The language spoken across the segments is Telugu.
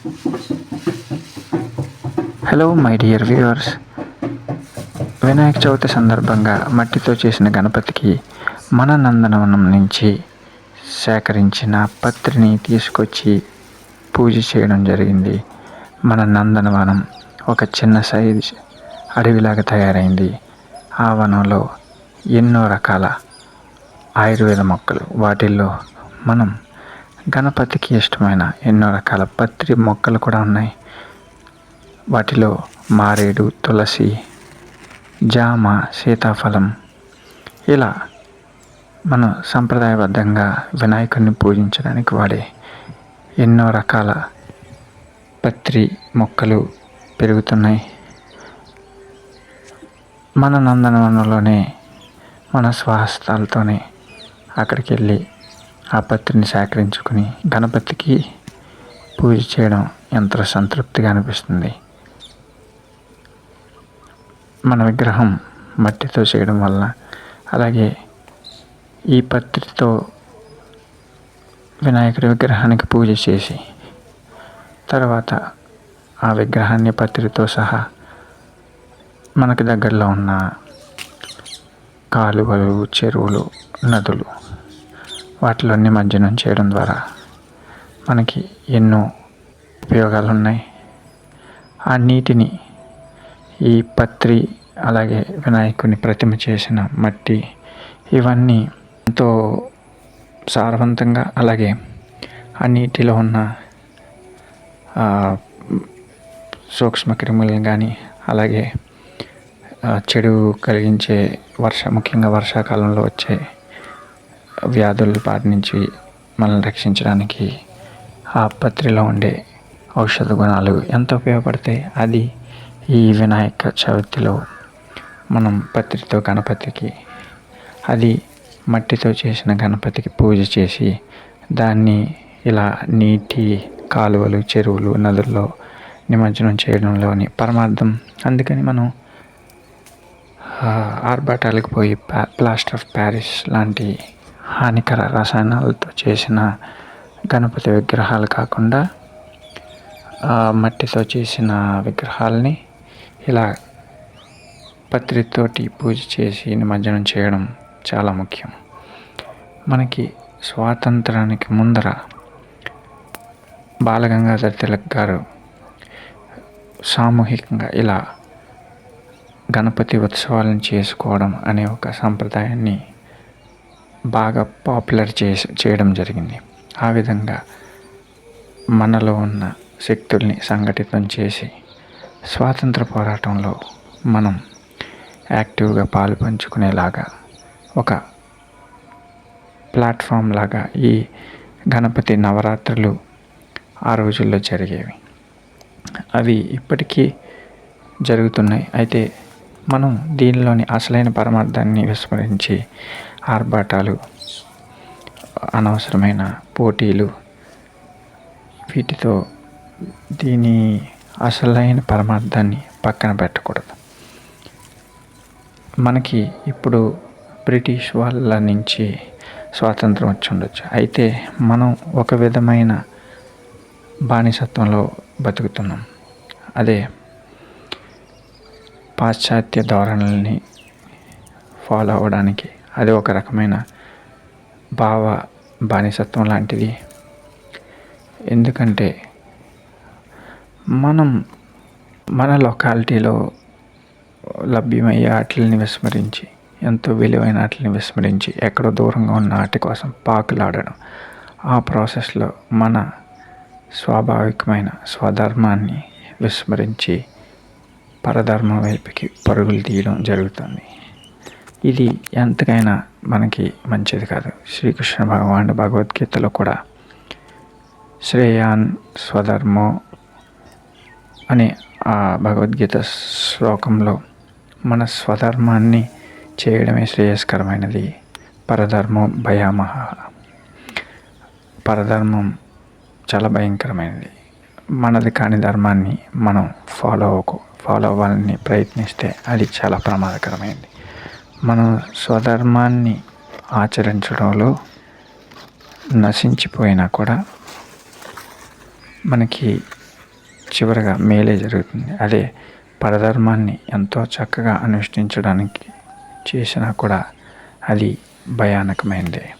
Hello my dear viewers Vinayaka Chavithi సందర్భంగా మట్టితో చేసిన గణపతికి మన నందనవనం నుంచి సేకరించిన పత్రిని తీసుకొచ్చి పూజ చేయడం జరిగింది. మన నందనవనం ఒక చిన్న సైజ్ అడవిలాగా తయారైంది. ఆ వనంలో ఎన్నో రకాల ఆయుర్వేద మొక్కలు వాటిల్లో మనం గణపతికి ఇష్టమైన ఎన్నో రకాల పత్రి మొక్కలు కూడా ఉన్నాయి. వాటిలో మారేడు తులసి జామ సీతాఫలం ఇలా మనం సంప్రదాయబద్ధంగా వినాయకుడిని పూజించడానికి వాడే ఎన్నో రకాల పత్రి మొక్కలు పెరుగుతున్నాయి. మన నందనవనంలోనే మన స్వహస్తాలతోనే అక్కడికి వెళ్ళి ఆ పత్రిని సేకరించుకుని గణపతికి పూజ చేయడం ఎంతో సంతృప్తిగా అనిపిస్తుంది. మన విగ్రహం మట్టితో చేయడం వల్ల అలాగే ఈ పత్రితో వినాయకుడి విగ్రహానికి పూజ చేసి తర్వాత ఆ విగ్రహాన్ని పత్రితో సహా మనకి దగ్గరలో ఉన్న కాలువలు చెరువులు నదులు వాటిలో నిమజ్జనం చేయడం ద్వారా మనకి ఎన్నో ఉపయోగాలు ఉన్నాయి ఆ నీటిని ఈ పత్రి అలాగే వినాయకుని ప్రతిమ చేసిన మట్టి ఇవన్నీ ఎంతో సారవంతంగా అలాగే ఆ నీటిలో ఉన్న సూక్ష్మ క్రిములను కానీ అలాగే చెడు కలిగించే వర్ష ముఖ్యంగా వర్షాకాలంలో వచ్చే వ్యాధుల బారి నుంచి మనల్ని రక్షించడానికి ఆ పత్రిలో ఉండే ఔషధ గుణాలు ఎంత ఉపయోగపడతాయి అది ఈ వినాయక చవితిలో మనం పత్రితో గణపతికి అది మట్టితో చేసిన గణపతికి పూజ చేసి దాన్ని ఇలా నీటి కాలువలు చెరువులు నదుల్లో నిమజ్జనం చేయడంలోని పరమార్థం. అందుకని మనం ఆర్భాటాలకు పోయి ప్లాస్టర్ ఆఫ్ ప్యారిస్ లాంటి హానికర రసాయనాలతో చేసిన గణపతి విగ్రహాలు కాకుండా మట్టితో చేసిన విగ్రహాలని ఇలా పత్రితోటి పూజ చేసి నిమజ్జనం చేయడం చాలా ముఖ్యం. మనకి స్వాతంత్రానికి ముందర బాలగంగాధర్ తిలక్ గారు సామూహికంగా ఇలా గణపతి ఉత్సవాలను చేసుకోవడం అనే ఒక సాంప్రదాయాన్ని బాగా పాపులర్ చేసి చేయడం జరిగింది. ఆ విధంగా మనలో ఉన్న శక్తుల్ని సంఘటితం చేసి స్వాతంత్ర పోరాటంలో మనం యాక్టివ్గా పాలు పంచుకునేలాగా ఒక ప్లాట్ఫామ్ లాగా ఈ గణపతి నవరాత్రులు ఆ రోజుల్లో జరిగేవి. అవి ఇప్పటికీ జరుగుతున్నాయి. అయితే మనం దీనిలోని అసలైన పరమార్థాన్ని విస్మరించి ఆర్భాటాలు అనవసరమైన పోటీలు వీటితో దీని అసలైన పరమార్థాన్ని పక్కన పెట్టకూడదు. మనకి ఇప్పుడు బ్రిటిష్ వాళ్ళ నుంచి స్వాతంత్రం వచ్చి ఉండొచ్చు. అయితే మనం ఒక విధమైన బానిసత్వంలో బతుకుతున్నాం. అదే పాశ్చాత్య ధోరణుల్ని ఫాలో అవ్వడానికి అది ఒక రకమైన భావ బానిసత్వం లాంటిది. ఎందుకంటే మనం మన లొకాలిటీలో లభ్యమయ్యే ఆటలని విస్మరించి ఎంతో విలువైన ఆటలని విస్మరించి ఎక్కడో దూరంగా ఉన్న ఆట కోసం పాకులాడడం ఆ ప్రాసెస్లో మన స్వాభావికమైన స్వధర్మాన్ని విస్మరించి పరధర్మం వైపుకి పరుగులు తీయడం జరుగుతుంది. ఇది ఎంతకైనా మనకి మంచిది కాదు. శ్రీకృష్ణ భగవానుడు భగవద్గీతలో కూడా శ్రేయాన్ స్వధర్మో అనే ఆ భగవద్గీత శ్లోకంలో మన స్వధర్మాన్ని చేయడమే శ్రేయస్కరమైనది. పరధర్మం భయామహ. పరధర్మం చాలా భయంకరమైనది. మనది కాని ధర్మాన్ని మనం ఫాలో అవ్వకు ఫాలో అవ్వాలని ప్రయత్నిస్తే అది చాలా ప్రమాదకరమైనది. మనం స్వధర్మాన్ని ఆచరించడంలో నశించిపోయినా కూడా మనకి చివరగా మేలే జరుగుతుంది. అదే పరధర్మాన్ని ఎంతో చక్కగా అనుష్ఠించడానికి చేసినా కూడా అది భయానకమైనదే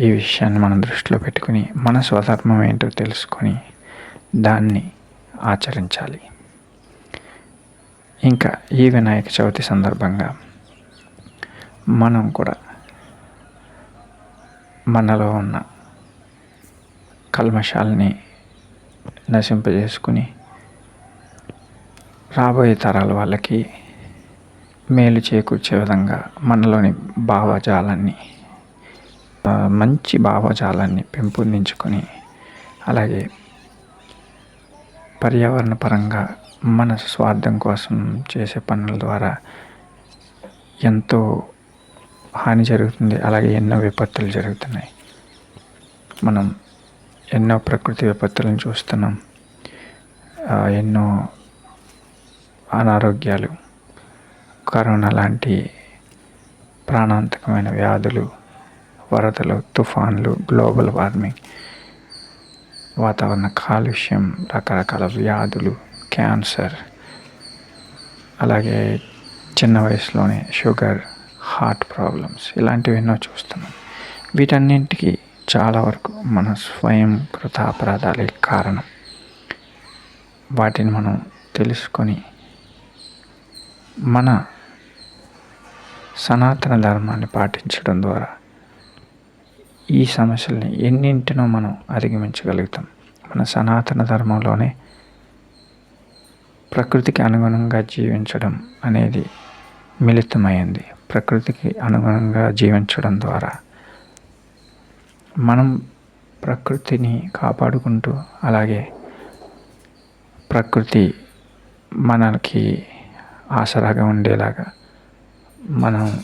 ఈ విషయాన్ని మనం దృష్టిలో పెట్టుకుని మన స్వధర్మం ఏంటో తెలుసుకొని దాన్ని ఆచరించాలి. ఇంకా ఈ వినాయక చవితి సందర్భంగా మనం కూడా మనలో ఉన్న కల్మషాలని నశింపజేసుకుని రాబోయే తరాల వాళ్ళకి మేలు చేకూర్చే విధంగా మనలోని భావజాలాన్ని మంచి భావజాలాన్ని పెంపొందించుకొని అలాగే పర్యావరణ పరంగా మన స్వార్థం కోసం చేసే పనుల ద్వారా ఎంతో హాని జరుగుతుంది. అలాగే ఎన్నో విపత్తులు జరుగుతున్నాయి. మనం ఎన్నో ప్రకృతి విపత్తులను చూస్తున్నాం. ఎన్నో అనారోగ్యాలు కరోనా లాంటి ప్రాణాంతకమైన వ్యాధులు వరదలు తుఫాన్లు గ్లోబల్ వార్మింగ్ వాతావరణ కాలుష్యం రకరకాల వ్యాధులు క్యాన్సర్ అలాగే చిన్న వయసులోనే షుగర్ హార్ట్ ప్రాబ్లమ్స్ ఇలాంటివి ఎన్నో చూస్తున్నాం. వీటన్నింటికి చాలా వరకు మన స్వయం కృత అపరాధాలే కారణం. వాటిని మనం తెలుసుకొని మన సనాతన ధర్మాన్ని పాటించడం ద్వారా ఈ సమస్యల్ని ఎన్నింటినో మనం అధిగమించగలుగుతాం. మన సనాతన ధర్మంలోనే ప్రకృతికి అనుగుణంగా జీవించడం అనేది మిళితమైంది. ప్రకృతికి అనుగుణంగా జీవించడం ద్వారా. మనం ప్రకృతిని కాపాడుకుంటూ అలాగే ప్రకృతి మనకి ఆసరాగా ఉండేలాగా మనం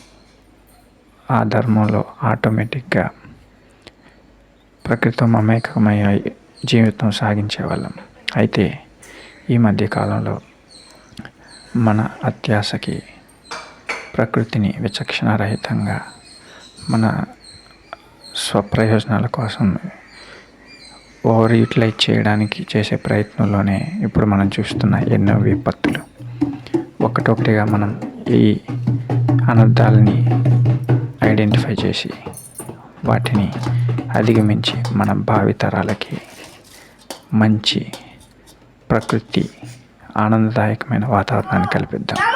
ఆ ధర్మంలో ఆటోమేటిక్గా ప్రకృతితో మమేకమై జీవితం సాగించే వాళ్ళం. అయితే ఈ మధ్యకాలంలో మన అత్యాశకి ప్రకృతిని విచక్షణారహితంగా మన స్వప్రయోజనాల కోసం ఓవర్ యూటిలైజ్ చేయడానికి చేసే ప్రయత్నంలోనే ఇప్పుడు మనం చూస్తున్న ఎన్నో విపత్తులు. ఒకటొకటిగా మనం ఈ అనర్థాలని ఐడెంటిఫై చేసి వాటిని అధిగమించి మన భావితరాలకి మంచి ప్రకృతి ఆనందదాయకమైన వాతావరణాన్ని కల్పిద్దాం.